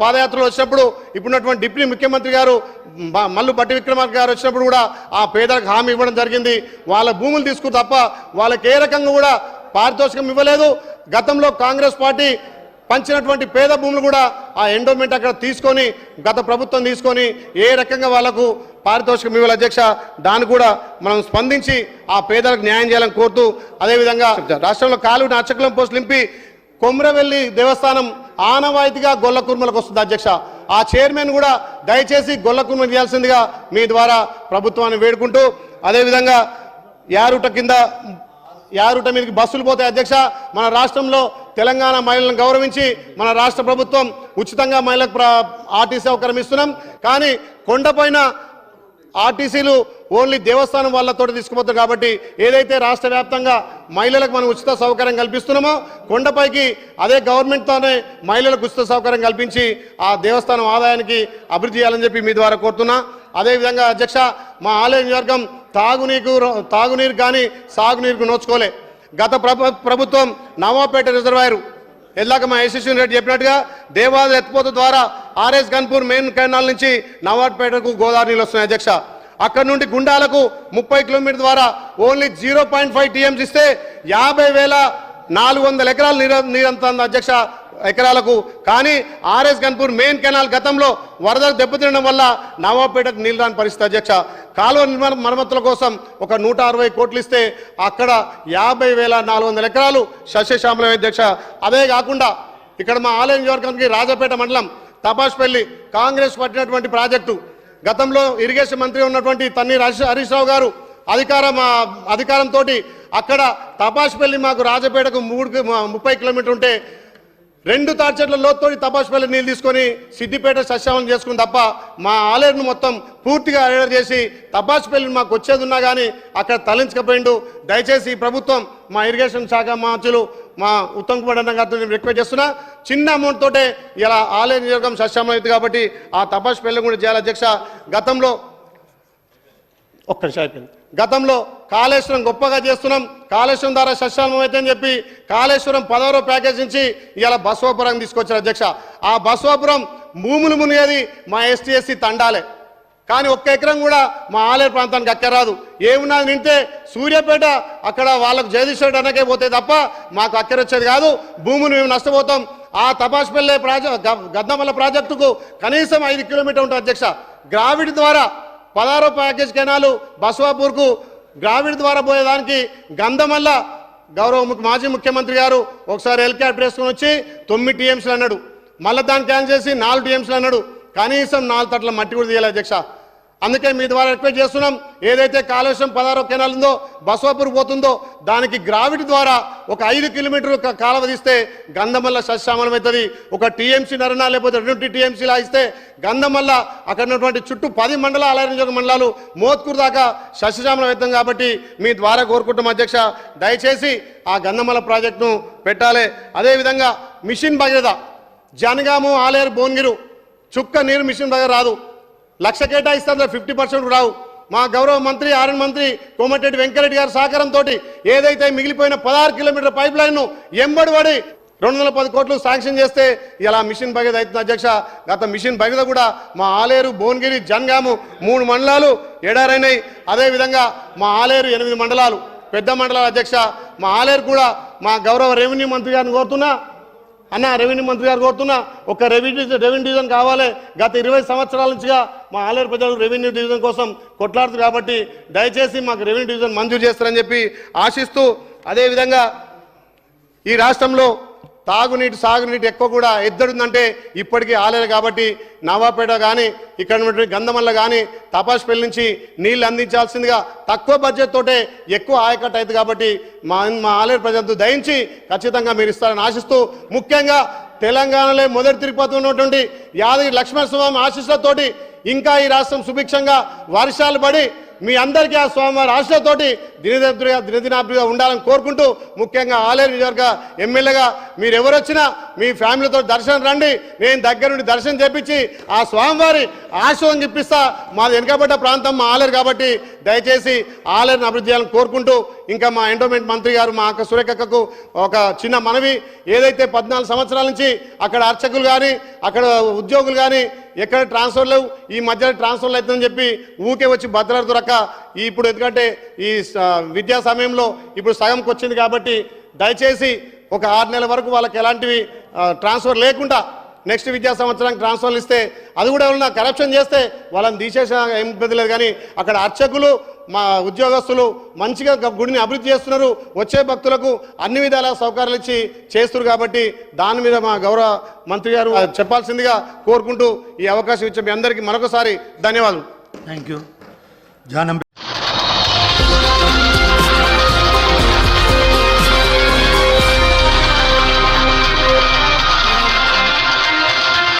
పాదయాత్రలో వచ్చినప్పుడు ఇప్పుడున్నటువంటి డిప్యూటీ ముఖ్యమంత్రి గారు మల్లు బట్టి విక్రమార్క గారు వచ్చినప్పుడు కూడా ఆ పేదలకు హామీ ఇవ్వడం జరిగింది. వాళ్ళ భూములు తీసుకు తప్ప వాళ్ళకి ఏ రకంగా కూడా పారితోషికం ఇవ్వలేదు. గతంలో కాంగ్రెస్ పార్టీ పంచినటువంటి పేద భూములు కూడా ఆ ఎండోమెంట్ అక్కడ తీసుకొని గత ప్రభుత్వం తీసుకొని ఏ రకంగా వాళ్ళకు పారితోషికం ఇవ్వాలి అధ్యక్ష దాన్ని కూడా మనం స్పందించి ఆ పేదలకు న్యాయం చేయాలని కోరుతూ అదేవిధంగా రాష్ట్రంలో కాలువని అచ్చకులం పోస్టులు నింపి కొమ్రవెల్లి దేవస్థానం ఆనవాయితీగా గొల్లకుర్మలకు వస్తుంది అధ్యక్ష. ఆ చైర్మన్ కూడా దయచేసి గొల్లకుర్మ చేయాల్సిందిగా మీ ద్వారా ప్రభుత్వాన్ని వేడుకుంటూ అదేవిధంగా యారుట కింద యారుట మీదకి బస్సులు పోతాయి అధ్యక్ష. మన రాష్ట్రంలో తెలంగాణ మహిళలను గౌరవించి మన రాష్ట్ర ప్రభుత్వం ఉచితంగా మహిళలకు ఆర్టీసీ సౌకర్యం ఇస్తున్నాం. కానీ కొండపైన ఆర్టీసీలు ఓన్లీ దేవస్థానం వాళ్ళతో తీసుకుపోతారు కాబట్టి ఏదైతే రాష్ట్ర వ్యాప్తంగా మహిళలకు మనం ఉచిత సౌకర్యం కల్పిస్తున్నామో కొండపైకి అదే గవర్నమెంట్తోనే మహిళలకు ఉచిత సౌకర్యం కల్పించి ఆ దేవస్థానం ఆదాయానికి అభివృద్ధి చేయాలని చెప్పి మీ ద్వారా కోరుతున్నా. అదేవిధంగా అధ్యక్ష మా ఆలయ నియోజకం తాగునీరు తాగునీరు కానీ సాగునీరుకు నోచుకోలే. గత ప్రభుత్వం నవాపేట రిజర్వాయరు. ఎల్లాక మా యశస్విని రెడ్డి చెప్పినట్టుగా దేవాలయ ఎత్తిపోత ద్వారా ఆర్ఎస్ గన్పూర్ మెయిన్ కెనాల్ నుంచి నవాడ్పేటకు గోదావరి నీళ్ళు వస్తున్నాయి. అధ్యక్ష అక్కడ నుండి గుండాలకు ముప్పై కిలోమీటర్ ద్వారా only zero point five TMCs ఇస్తే యాభై వేల నాలుగు వందల ఎకరాలు నీరు నీరంతుంది అధ్యక్ష ఎకరాలకు. కానీ ఆర్ఎస్ గన్పూర్ మెయిన్ కెనాల్ గతంలో వరదలు దెబ్బతినడం వల్ల నవాపేటకు నీళ్ళు రాని పరిస్థితి అధ్యక్ష. కాలువ నిర్మాణ మరమ్మతుల కోసం ఒక నూట అరవై కోట్లు ఇస్తే అక్కడ యాభై వేల నాలుగు వందల ఎకరాలు సస్యశ్యామలం అధ్యక్ష. అదే కాకుండా ఇక్కడ మా ఆలయం నియోజకవర్గానికి రాజపేట మండలం తపాస్పల్లి కాంగ్రెస్ పట్టినటువంటి ప్రాజెక్టు. గతంలో ఇరిగేషన్ మంత్రి ఉన్నటువంటి తన్నీర్ హరీష్ రావు గారు అధికారం అధికారంతో అక్కడ తపాష్పల్లి మాకు రాజపేటకు మూడు ముప్పై కిలోమీటర్ ఉంటే రెండు తాడ్చెట్ల లోతుతోటి తపాసుపల్లి నీళ్ళు తీసుకొని సిద్దిపేట సస్యావనం చేసుకుని తప్ప మా ఆలేరును మొత్తం పూర్తిగా అరేడర్ చేసి తపాసుపల్లి మాకు వచ్చేది ఉన్నా కానీ అక్కడ తలించకపోయిండు దయచేసి ప్రభుత్వం మా ఇరిగేషన్ శాఖ మంత్రులు మా ఉత్తమ్ కుమార్ అన్న గారితో నేను రిక్వెస్ట్ చేస్తున్నా. చిన్న అమౌంట్ తోటే ఇలా ఆలయ నియోజకం అవుతుంది కాబట్టి ఆ తపాసుపల్లి కూడా చేయాలి అధ్యక్ష. గతంలో ఒక్క నిమిషం అయిపోయింది. గతంలో కాళేశ్వరం గొప్పగా చేస్తున్నాం. కాళేశ్వరం ద్వారా సస్యాలం అయితే అని చెప్పి కాళేశ్వరం పదవరో ప్యాకేజ్ నుంచి ఇలా బసవాపురం తీసుకొచ్చారు అధ్యక్ష. ఆ బసవాపురం భూములు మునిగేది మా ఎస్టీ ఎస్సీ తండాలే. కానీ ఒక్క ఎకరం కూడా మా ఆలయ ప్రాంతానికి అక్కరాదు ఏమున్నా నింటే సూర్యాపేట అక్కడ వాళ్ళకు జగదీశ్వరుడు అనకే పోతే తప్ప మాకు అక్కరొచ్చేది కాదు. భూములు మేము నష్టపోతాం. ఆ తపాసుపల్లె ప్రాజెక్ట్ గద్దమల్ల ప్రాజెక్టుకు కనీసం ఐదు కిలోమీటర్ ఉంటుంది అధ్యక్ష. గ్రావిడ్ ద్వారా పదహారో ప్యాకేజ్ కెనాలు బసవాపూర్కు గ్రావిడ్ ద్వారా పోయేదానికి గంధమల్ల గౌరవ మాజీ ముఖ్యమంత్రి గారు ఒకసారి హెలికాప్టర్ వేసుకొని వచ్చి తొమ్మిది టీఎంసీలు అన్నాడు. మళ్ళీ దాన్ని క్యాన్సిల్ చేసి నాలుగు టీఎంసీలు అన్నాడు. కనీసం నాలుగు తట్ల మట్టి కూడా తీయాలి అధ్యక్ష. అందుకే మీ ద్వారా రిక్వెస్ట్ చేస్తున్నాం ఏదైతే కాళేశ్వరం పదహారు కెనాల్ ఉందో బసవాపూర్ పోతుందో దానికి గ్రావిటీ ద్వారా ఒక ఐదు కిలోమీటర్లు కాలవ కాలువ తీస్తే గంధమల్ల సశ్యామలం అవుతుంది. ఒక టీఎంసీ నరనా లేకపోతే రెండు టీఎంసీలా ఇస్తే గంధమల్ల అక్కడ ఉన్నటువంటి చుట్టూ పది మండల ఆలయ మండలాలు మోత్కూరు దాకా సస్యశ్యామలం అవుతాం కాబట్టి మీ ద్వారా కోరుకుంటాం అధ్యక్ష. దయచేసి ఆ గంధమల్ల ప్రాజెక్టును పెట్టాలి. అదేవిధంగా మిషన్ భగీరథ జనగాము ఆలేరు భువనగిరు చుక్క నీరు మిషన్ దగ్గర రాదు. లక్ష కేటాయిస్తాం ఫిఫ్టీ పర్సెంట్ రావు. మా గౌరవ మంత్రి ఆర్ఎన్ మంత్రి కోమటిరెడ్డి వెంకరెడ్డి గారి సహకారంతో ఏదైతే మిగిలిపోయిన పదహారు కిలోమీటర్ పైప్ లైన్ను ఎంబడిబడి రెండు వందల పది కోట్లు శాంక్షన్ చేస్తే ఇలా మిషన్ భగీరథ అవుతుంది అధ్యక్ష. గత మిషన్ భగీరథ కూడా మా ఆలేరు భువనగిరి జన్గాము మూడు మండలాలు ఎడారైనాయి. అదేవిధంగా మా ఆలేరు ఎనిమిది మండలాలు పెద్ద మండలాల అధ్యక్ష. మా ఆలేరు కూడా మా గౌరవ రెవెన్యూ మంత్రి గారిని కోరుతున్నా. అన్న రెవెన్యూ మంత్రి గారు కోరుతున్నా ఒక రెవెన్యూ రెవెన్యూ డివిజన్ కావాలి. గత ఇరవై సంవత్సరాల నుంచిగా మా ఆలేరు ప్రజలు రెవెన్యూ డివిజన్ కోసం కొట్లాడుతుంది కాబట్టి దయచేసి మాకు రెవెన్యూ డివిజన్ మంజూరు చేస్తారని చెప్పి ఆశిస్తూ అదేవిధంగా ఈ రాష్ట్రంలో తాగునీటి సాగునీటి ఎక్కువ కూడా ఎద్దడుందంటే ఇప్పటికీ ఆలేదు కాబట్టి నవాపేట కానీ ఇక్కడ ఉన్నటువంటి గంధమల్ల కానీ తపాస్పల్లి నుంచి నీళ్ళు అందించాల్సిందిగా తక్కువ బడ్జెట్ తోటే ఎక్కువ ఆయకట్ అవుతుంది కాబట్టి మా మా ఆలయ ప్రజలతో దయించి ఖచ్చితంగా మీరు ఇస్తారని ఆశిస్తూ ముఖ్యంగా తెలంగాణలో మొదటి తిరుపతి ఉన్నటువంటి యాదగిరి లక్ష్మణస్వామి ఆశీస్సులతోటి ఇంకా ఈ రాష్ట్రం సుభిక్షంగా వర్షాలు పడి మీ అందరికీ ఆ స్వామివారి ఆశతోటి దినదినగా దినదినాభిగా ఉండాలని కోరుకుంటూ ముఖ్యంగా ఆలేరు నియోజకవర్గ ఎమ్మెల్యేగా మీరు ఎవరొచ్చినా మీ ఫ్యామిలీతో దర్శనం రండి. నేను దగ్గర నుండి దర్శనం చేపించి ఆ స్వామివారి ఆశీర్వాదం చెప్పిస్తా మాది వెనుకబడ్డ ప్రాంతం మా ఆలేరు కాబట్టి దయచేసి ఆలేరుని అభివృద్ధి చేయాలని కోరుకుంటూ ఇంకా మా ఎండోమెంట్ మంత్రి గారు మా అక్క సురేఖకు ఒక చిన్న మనవి. ఏదైతే పద్నాలుగు సంవత్సరాల నుంచి అక్కడ అర్చకులు కానీ అక్కడ ఉద్యోగులు కానీ ఎక్కడ ట్రాన్స్ఫర్ లేవు ఈ మధ్యలో ట్రాన్స్ఫర్లు అవుతుందని చెప్పి ఊకే వచ్చి భద్రత ఈ ఇప్పుడు ఎందుకంటే ఈ స- విద్యా సమయంలో ఇప్పుడు సగంకి వచ్చింది కాబట్టి దయచేసి ఒక ఆరు నెలల వరకు వాళ్ళకి ఎలాంటివి ట్రాన్స్ఫర్ లేకుండా నెక్స్ట్ విద్యా సంవత్సరానికి ట్రాన్స్ఫర్లు ఇస్తే అది కూడా ఎవరైనా కరప్షన్ చేస్తే వాళ్ళని తీసేసిన ఏం ఇబ్బంది లేదు. కానీ అక్కడ అర్చకులు మా ఉద్యోగస్తులు మంచిగా గుడిని అభివృద్ధి చేస్తున్నారు. వచ్చే భక్తులకు అన్ని విధాల సౌకర్యాలు ఇచ్చి చేస్తున్నారు కాబట్టి దాని మీద మా గౌరవ మంత్రి గారు చెప్పాల్సిందిగా కోరుకుంటూ ఈ అవకాశం ఇచ్చే మీ అందరికీ మరొకసారి ధన్యవాదాలు థ్యాంక్ యూ